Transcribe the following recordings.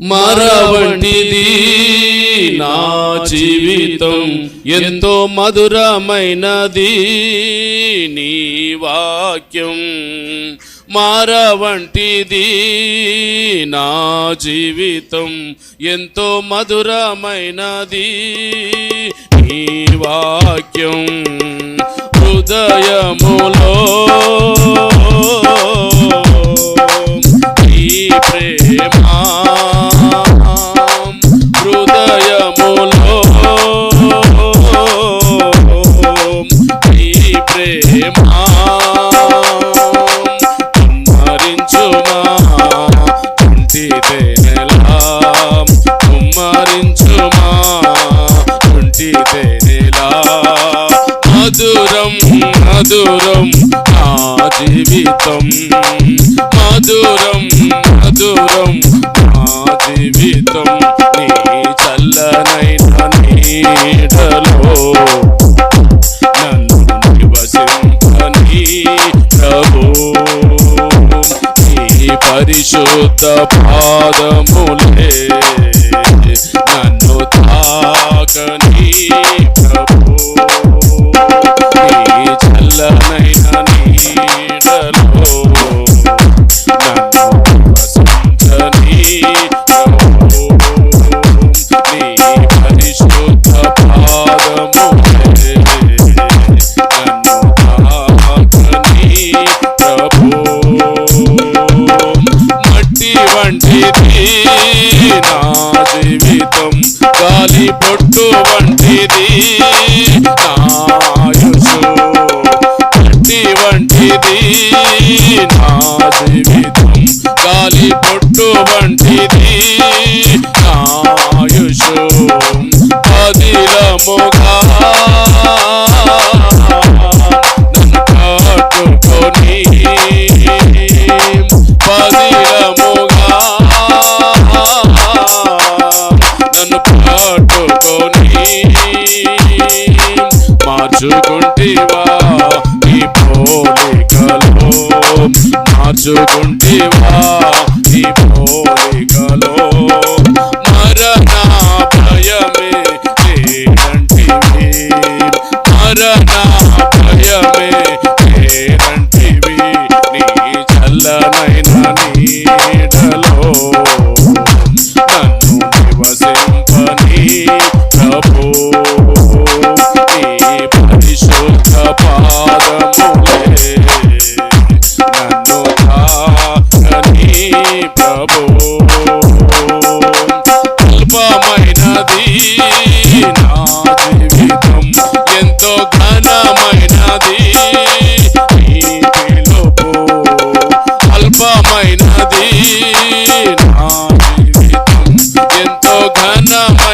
మరవంటిది నా జీవితం ఎంతో మధురమైనది నీ వాక్యం. మారవంటిది నా జీవితం ఎంతో మధురమైనది నీ వాక్యం. హృదయములో మధురం మధురం నా జీవితం. మధురం మధురం నా జీవితం. నీ చల్లనైన నీడలో నన్ను నివసింపని ప్రభు. నీ పరిశుద్ధ పాదములే నన్ను తాకని నా జీవితం గాలి పొట్టు వంటిది. నాయుషు మట్టి వంటిది నా జీవితం గాలి పొట్టు వంటిది పదిలముగా నన్ను పదిలముగా నన్ను పట్టుకొని మార్చుకుంటివా ఈ పోలికలో మార్చుకుంటివా ఈ పోలికలో. ఎంతో ఘనమైనది. పిలుపు అల్పమైనది. నా జీవితం ఎంతో ఘనమైనది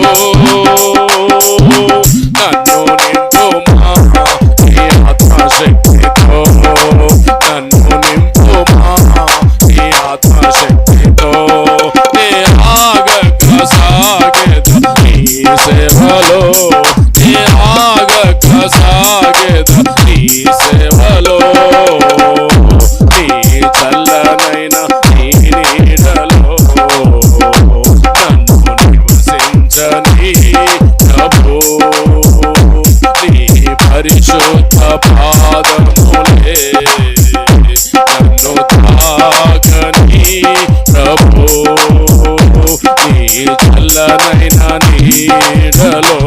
Oh. పరిశుద్ధ పాదములే నన్ను తాకని ప్రభు నీ చల్లనైన నీడలో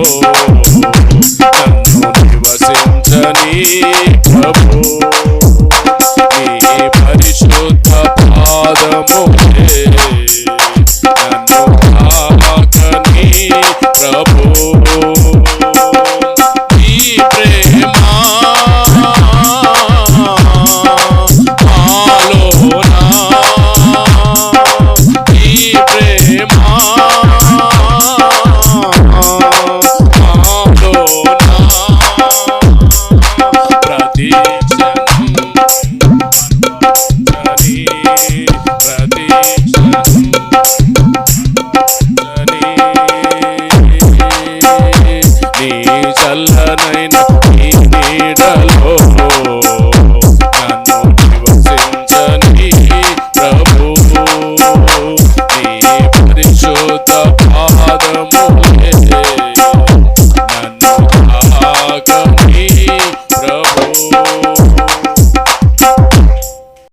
నైన నీ నీడలో నన్ను నివసించని ప్రభు నీ పరిశుద్ధ పాదములే.